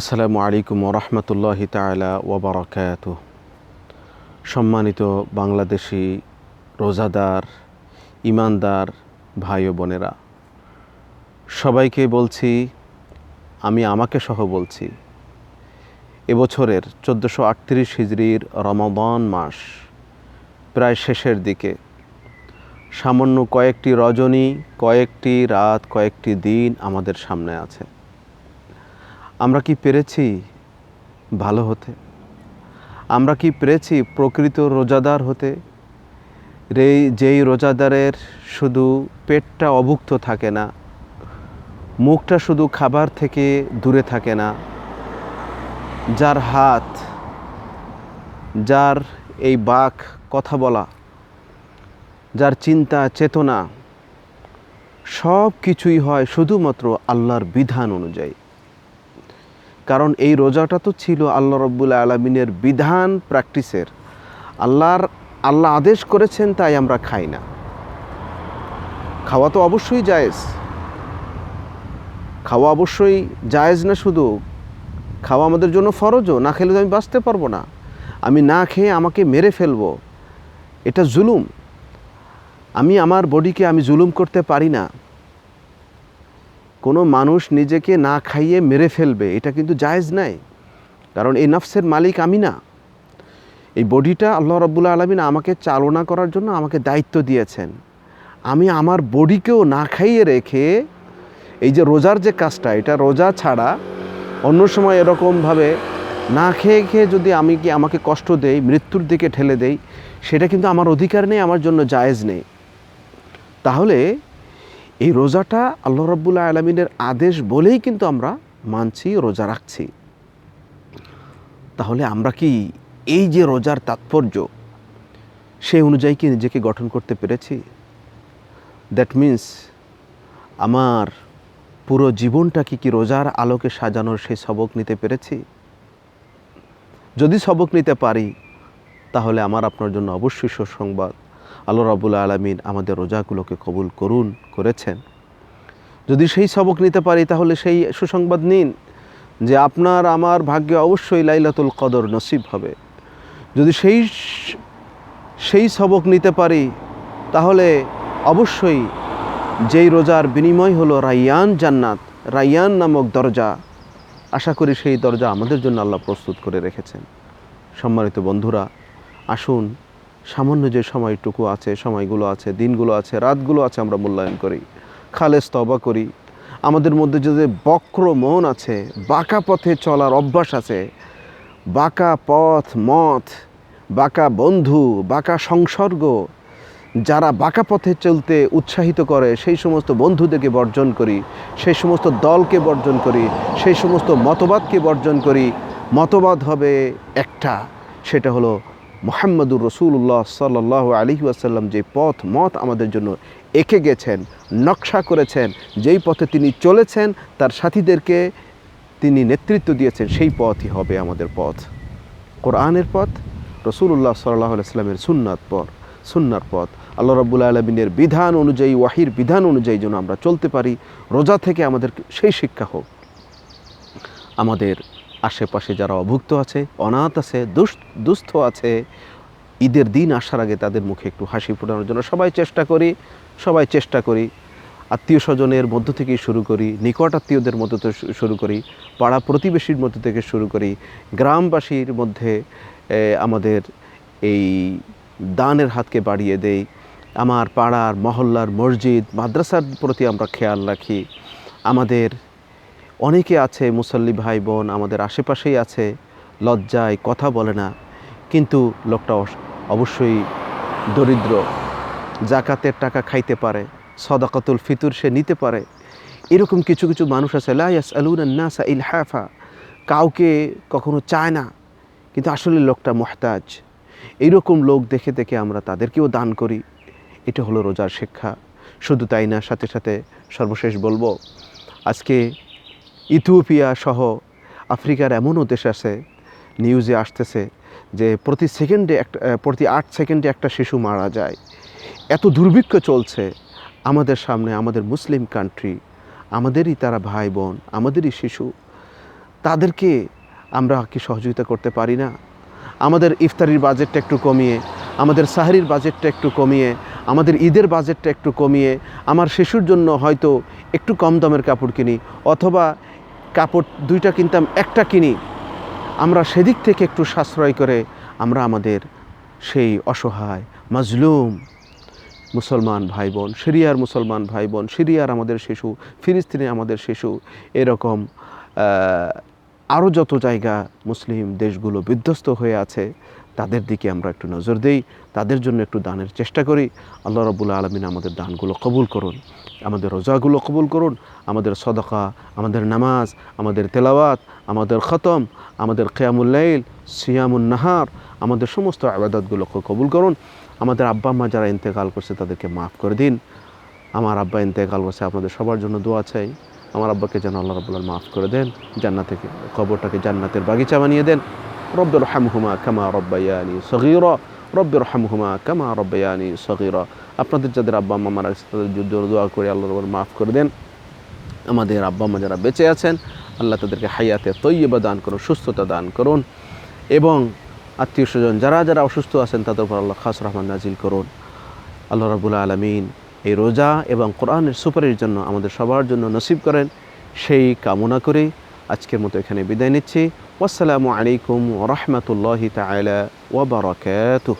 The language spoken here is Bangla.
আসসালামু আলাইকুম ওরহমতুল্লাহ তালা ওবরাকাত সম্মানিত বাংলাদেশি রোজাদার ইমানদার ভাই ও বোনেরা, সবাইকে বলছি, আমি আমাকে সহ বলছি, এবছরের চোদ্দোশো আটত্রিশ হিজড়ির রমাদান মাস প্রায় শেষের দিকে। সামান্য কয়েকটি রজনী, কয়েকটি রাত, কয়েকটি দিন আমাদের সামনে আছে। আমরা কি পেরেছি ভালো হতে? আমরা কি পেরেছি প্রকৃত রোজাদার হতে? রে যেই রোজাদারের শুধু পেটটা অভুক্ত থাকে না, মুখটা শুধু খাবার থেকে দূরে থাকে না, যার হাত, যার এই বাক কথা বলা, যার চিন্তা, চেতনা সব কিছুই হয় শুধুমাত্র আল্লাহর বিধান অনুযায়ী। কারণ এই রোজাটা তো ছিল আল্লাহ রব্বুল্লা আলমিনের বিধান প্র্যাকটিসের। আল্লাহর, আল্লাহ আদেশ করেছেন তাই আমরা খাই না। খাওয়া তো অবশ্যই জায়েজ। খাওয়া অবশ্যই জায়েজ না শুধু। খাওয়া আমাদের জন্য ফরজও, না খেলে তো আমি বাঁচতে পারব না। আমি না খেয়ে আমাকে মেরে ফেলব। এটা জুলুম। আমি আমার বডিকে আমি জুলুম করতে পারি না। কোনো মানুষ নিজেকে না খাইয়ে মেরে ফেলবে, এটা কিন্তু জায়েজ নাই। কারণ এই নফসের মালিক আমি না। এই বডিটা আল্লাহ রব্বুল্লা আলমিন আমাকে চালনা করার জন্য আমাকে দায়িত্ব দিয়েছেন। আমি আমার বডিকেও না খাইয়ে রেখে এই যে রোজার যে কাজটা, এটা রোজা ছাড়া অন্য সময় এরকমভাবে না খেয়ে খেয়ে যদি আমি কি আমাকে কষ্ট দেই, মৃত্যুর দিকে ঠেলে দেই, সেটা কিন্তু আমার অধিকার নেই, আমার জন্য জায়েজ নেই। তাহলে এই রোজাটা আল্লাহ রব্বুল্লা আলমিনের আদেশ বলেই কিন্তু আমরা মানছি, রোজা রাখছি। তাহলে আমরা কি এই যে রোজার তাৎপর্য, সেই অনুযায়ী কি নিজেকে গঠন করতে পেরেছি? দ্যাট মিন্স আমার পুরো জীবনটা কি কি রোজার আলোকে সাজানোর সেই সবক নিতে পেরেছি? যদি সবক নিতে পারি, তাহলে আমার আপনার জন্য অবশ্যই সুসংবাদ। আল্লাহ রাবুল আলমিন আমাদের রোজাগুলোকে কবুল করুন, করেছেন। যদি সেই সবক নিতে পারি, তাহলে সেই সুসংবাদ নিন যে আপনার, আমার ভাগ্যে অবশ্যই লাইলাতুল কদর নসিব হবে। যদি সেই সেই সবক নিতে পারি, তাহলে অবশ্যই যেই রোজার বিনিময় হলো রাইয়ান জান্নাত, রাইয়ান নামক দরজা। আশা করি সেই দরজা আমাদের জন্য আল্লাহ প্রস্তুত করে রেখেছেন। সম্মানিত বন্ধুরা, আসুন সামান্য যে সময়টুকু আছে, সময়গুলো আছে, দিনগুলো আছে, রাতগুলো আছে আমরা মূল্যায়ন করি, খালেস তবা করি। আমাদের মধ্যে যে বক্র মন আছে, বাঁকা পথে চলার অভ্যাস আছে, বাঁকা পথ মথ বাঁকা বন্ধু, বাঁকা সংসর্গ, যারা বাঁকা পথে চলতে উৎসাহিত করে, সেই সমস্ত বন্ধুদেরকে বর্জন করি, সেই সমস্ত দলকে বর্জন করি, সেই সমস্ত মতবাদকে বর্জন করি। মতবাদ হবে একটা, সেটা হলো মোহাম্মদুর রসুল্লাহ সাল্লাহ আলী আসাল্লাম যে পথ, মত আমাদের জন্য এঁকে গেছেন, নকশা করেছেন, যেই পথে তিনি চলেছেন, তার সাথীদেরকে তিনি নেতৃত্ব দিয়েছেন, সেই পথই হবে আমাদের পথ। কোরআনের পথ রসুল্লাহ সাল্লাহ আলাইস্লামের সুন্নাত পথ, সুন্নার পথ। আল্লাহ রব্বুল আলমিনের বিধান অনুযায়ী, ওয়াহির বিধান অনুযায়ী যেন আমরা চলতে পারি, রোজা থেকে আমাদের সেই শিক্ষা হোক। আমাদের আশেপাশে যারা অভুক্ত আছে, অনাথ আছে দুস্থ আছে, ঈদের দিন আসার আগে তাদের মুখে একটু হাসি ফোটানোর জন্য সবাই চেষ্টা করি, সবাই চেষ্টা করি। আত্মীয় স্বজনের মধ্য থেকেই শুরু করি, নিকট আত্মীয়দের মধ্য থেকে শুরু করি, পাড়া প্রতিবেশীর মধ্য থেকে শুরু করি, গ্রামবাসীর মধ্যে আমাদের এই দানের হাতকে বাড়িয়ে দেই। আমার পাড়ার মহল্লার মসজিদ, মাদ্রাসার প্রতি আমরা খেয়াল রাখি। আমাদের অনেকে আছে, মুসল্লি ভাই বোন আমাদের আশেপাশেই আছে, লজ্জায় কথা বলে না। কিন্তু লোকটা অবশ্যই দরিদ্র। জাকাতের টাকা খাইতে পারে, সদাকতুল ফিতুর সে নিতে পারে। এরকম কিছু কিছু মানুষ আছে লাইয়াস আলুনাসা ইল হাফা কাউকে কখনো চায় না, কিন্তু আসলে লোকটা মোহতাজ। এইরকম লোক দেখে দেখে আমরা তাদেরকেও দান করি। এটা হলো রোজার শিক্ষা। শুধু তাই না, সাথে সাথে সর্বশেষ বলব, আজকে ইথিওপিয়া সহ আফ্রিকার এমনও দেশ আছে নিউজে আসতেছে যে প্রতি সেকেন্ডে একটা প্রতি আট সেকেন্ডে একটা শিশু মারা যায়। এত দুর্ভিক্ষ চলছে আমাদের সামনে, আমাদের মুসলিম কান্ট্রি আমাদেরই তারা ভাই বোন, আমাদেরই শিশু। তাদেরকে আমরা কি সহযোগিতা করতে পারি না? আমাদের ইফতারির বাজেটটা একটু কমিয়ে, আমাদের সাহারির বাজেটটা একটু কমিয়ে, আমাদের ঈদের বাজেটটা একটু কমিয়ে, আমার শিশুর জন্য হয়তো একটু কম দামের কাপড় কিনি, অথবা কাপড় দুইটা কিনতাম, একটা কিনি। আমরা সেদিক থেকে একটু সাশ্রয় করে আমরা আমাদের সেই অসহায়, মাজলুম মুসলমান ভাই বোন সিরিয়ার মুসলমান ভাই বোন সিরিয়ার আমাদের শিশু, ফিলিস্তিনে আমাদের শিশু, এরকম আরও যত জায়গা মুসলিম দেশগুলো বিধ্বস্ত হয়ে আছে তাদের দিকে আমরা একটু নজর দেই, তাদের জন্য একটু দানের চেষ্টা করি। আল্লাহ রবুল্লা আলমিন আমাদের দানগুলো কবুল করুন, আমাদের রোজাগুলো কবুল করুন, আমাদের সদকা, আমাদের নামাজ, আমাদের তেলাওয়াত, আমাদের খতম, আমাদের কেয়ামুল্লাইল সিয়ামুন নাহার, আমাদের সমস্ত আবাদতগুলোকে কবুল করুন। আমাদের আব্বা আম্মা যারা ইন্তেকাল করছে তাদেরকে মাফ করে দিন। আমার আব্বা ইন্তেকাল করছে, আপনাদের সবার জন্য দোয়া চাই। আমার আব্বাকে যেন আল্লাহ রবুল্লাহ মাফ করে দেন, জান্নাতে কবরটাকে জান্নাতের বাগিচা বানিয়ে দেন। রব্বর হামহুমা কামা রব্বাইয়ানি সগির রব্বর হামহুমা কামা রব্বাইয়ানি সগির আপনাদের যাদের আব্বা আম্মা মারা গেছে, তাদের দোয়া করে আল্লাহ রবুল মাফ করে দেন। আমাদের আব্বা আম্মা যারা বেঁচে আছেন, আল্লাহ তাদেরকে হায়াতে তৈয়বা দান করুন, সুস্থতা দান করুন। এবং আত্মীয় স্বজন যারা যারা অসুস্থ আছেন, তাদের উপর আল্লাহ খাস রহমান নাজিল করুন। আল্লাহ রাবুল্লাহ আলমিন এই রোজা এবং কোরআনের সুপারির জন্য আমাদের সবার জন্য নসিব করেন। সেই কামনা করে আজকের মতো এখানে বিদায় নিচ্ছি ওয়াসালামু আলাইকুম রহমতুল্লাহি তালা ওবরাকাতুহ